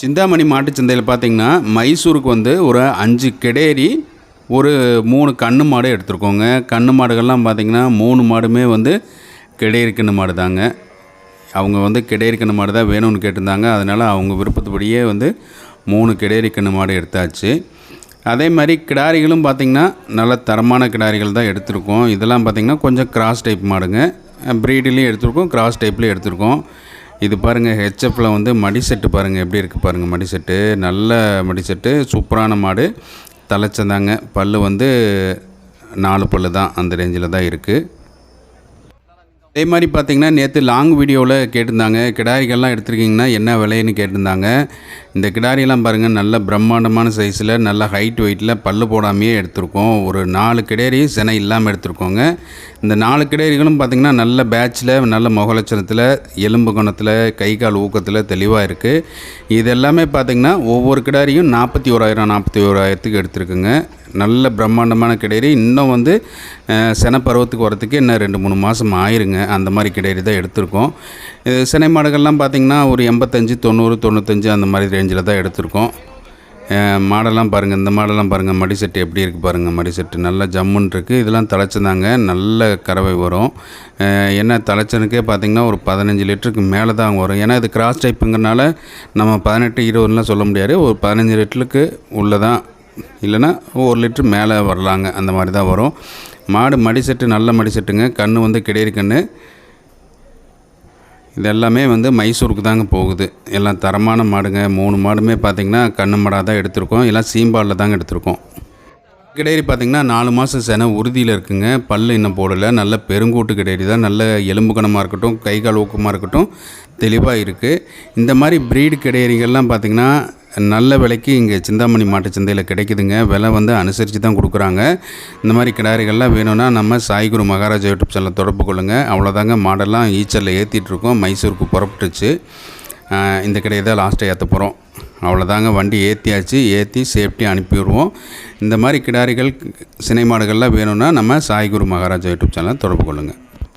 சிந்தாமணி மாட்டுச்சந்தையில் பார்த்தீங்கன்னா மைசூருக்கு வந்து ஒரு அஞ்சு கெடேரி ஒரு மூணு கண்ணு மாடு எடுத்துருக்கோங்க. கண்ணு மாடுகள்லாம் பார்த்திங்கன்னா மூணு மாடுமே வந்து கெடேரி கண்ணு மாடு தாங்க. அவங்க வந்து கெடேரி கண்ணு மாடு தான் வேணும்னு கேட்டிருந்தாங்க. அதனால் அவங்க விருப்பத்துப்படியே வந்து மூணு கெடேரி கண்ணு மாடு எடுத்தாச்சு. அதே மாதிரி கிடாரிகளும் பார்த்திங்கன்னா நல்ல தரமான கிடாரிகள் தான் எடுத்திருக்கோம். இதெல்லாம் பார்த்திங்கன்னா கொஞ்சம் கிராஸ் டைப் மாடுங்க. ப்ரீடிலையும் எடுத்திருக்கோம் கிராஸ் டைப்லேயும் எடுத்திருக்கோம். இது பாருங்கள் ஹெச்எஃப்பில் வந்து மடி செட்டு பாருங்கள் எப்படி இருக்குது பாருங்கள் மடி செட்டு. நல்ல மடி செட்டு சூப்பரான மாடு. தலைச்சந்தாங்க. பல் வந்து நாலு பல் தான் அந்த ரேஞ்சில் தான் இருக்குது அதே மாதிரி பார்த்தீங்கன்னா நேற்று லாங் வீடியோவில் கேட்டிருந்தாங்க. கிடாரிகள்லாம் எடுத்திருக்கீங்கன்னா என்ன விலைன்னு கேட்டிருந்தாங்க. இந்த கிடாரியெல்லாம் பாருங்கள் நல்ல பிரம்மாண்டமான சைஸில் நல்ல ஹைட் வெயிட்டில் பல்லு போடாமையே எடுத்திருக்கோம். ஒரு நாலு கிடேரி சினை இல்லாமல் எடுத்திருக்கோங்க. இந்த நாலு கிடேரிகளும் பார்த்திங்கன்னா நல்ல பேட்சில் நல்ல முகலட்சணத்தில் எலும்பு குணத்தில் கை கால் ஊக்கத்தில் தெளிவாக இருக்குது இது எல்லாமே பார்த்திங்கன்னா ஒவ்வொரு கிடாரியும் நாற்பத்தி ஓராயிரம் நாற்பத்தி ஓராயிரத்துக்கு எடுத்திருக்குங்க. நல்ல பிரம்மாண்டமான கிடையிறு இன்னும் வந்து அஹ், பருவத்துக்கு வரத்துக்கு இன்னும் ரெண்டு மூணு மாதம் ஆயிருங்க. அந்த மாதிரி கிடையிறு தான் எடுத்திருக்கோம். சினை மாடுகள்லாம் பார்த்திங்கன்னா ஒரு எண்பத்தஞ்சு தொண்ணூறு தொண்ணூத்தஞ்சு அந்த மாதிரி ரேஞ்சில் தான் எடுத்திருக்கோம். மாடெல்லாம் பாருங்கள் இந்த மாடெல்லாம் பாருங்கள் மடி செட்டு எப்படி இருக்குது பாருங்கள் மடி செட்டு நல்லா ஜம்முன் இருக்குது இதெல்லாம் தலைச்சதாங்க நல்ல கறவை வரும். ஏன்னா என்ன தலைச்சனுக்கே பார்த்திங்கன்னா ஒரு பதினஞ்சு லிட்டருக்கு மேலே தான் வரும். ஏன்னா இது கிராஸ் டைப்புங்கிறனால நம்ம பதினெட்டு இருபதுலாம் சொல்ல முடியாது. ஒரு பதினஞ்சு லிட்டருக்கு உள்ளே தான் இல்லைன்னா ஒரு லிட்ரு மேலே வரலாங்க அந்த மாதிரி தான் வரும். மாடு மடி செட்டு நல்ல மடி செட்டுங்க. கன்று வந்து கிடையிற கன்று இது எல்லாமே வந்து மைசூருக்கு தாங்க போகுது. எல்லாம் தரமான மாடுங்க. மூணு மாடுமே பார்த்திங்கன்னா கண்ணு மாடாக தான் எடுத்திருக்கோம். எல்லாம் சீம்பாலில் தாங்க எடுத்திருக்கோம். கிடேரி பார்த்திங்கன்னா நாலு மாதம் செனை உறுதியில் இருக்குங்க. பல்லு இன்னும் போடலை. நல்ல பெருங்கூட்டு கிடேரி தான். நல்ல எலும்பு கணமாக இருக்கட்டும் கை கால் ஊக்கமாக இருக்கட்டும் தெளிவாக இருக்குது இந்த மாதிரி ப்ரீடு கிடேரிகள்லாம் பார்த்திங்கன்னா நல்ல விலைக்கு இங்கே சிந்தாமணி மாட்டு சந்தையில் கிடைக்குதுங்க. விலை வந்து அனுசரித்து தான் கொடுக்குறாங்க. இந்த மாதிரி கிடாரிகள்லாம் வேணும்னா நம்ம சாய்குரு மகாராஜா யூடியூப் சேனலில் தொடர்பு கொள்ளுங்கள் அவ்வளோதாங்க. மாடெல்லாம் ஈச்சரில் ஏற்றிட்டுருக்கோம் மைசூருக்கு புறப்பட்டுச்சு. இந்த கிடையை தான் லாஸ்ட்டாக ஏற்ற போகிறோம் அவ்வளோதாங்க வண்டி ஏற்றியாச்சு ஏற்றி சேஃப்டி அனுப்பிவிடுவோம். இந்த மாதிரி கிடாரிகள் சினை மாடுகள்லாம் வேணும்னா நம்ம சாய்குரு மகாராஜா யூடியூப் சேனலை தொடர்பு கொள்ளுங்கள்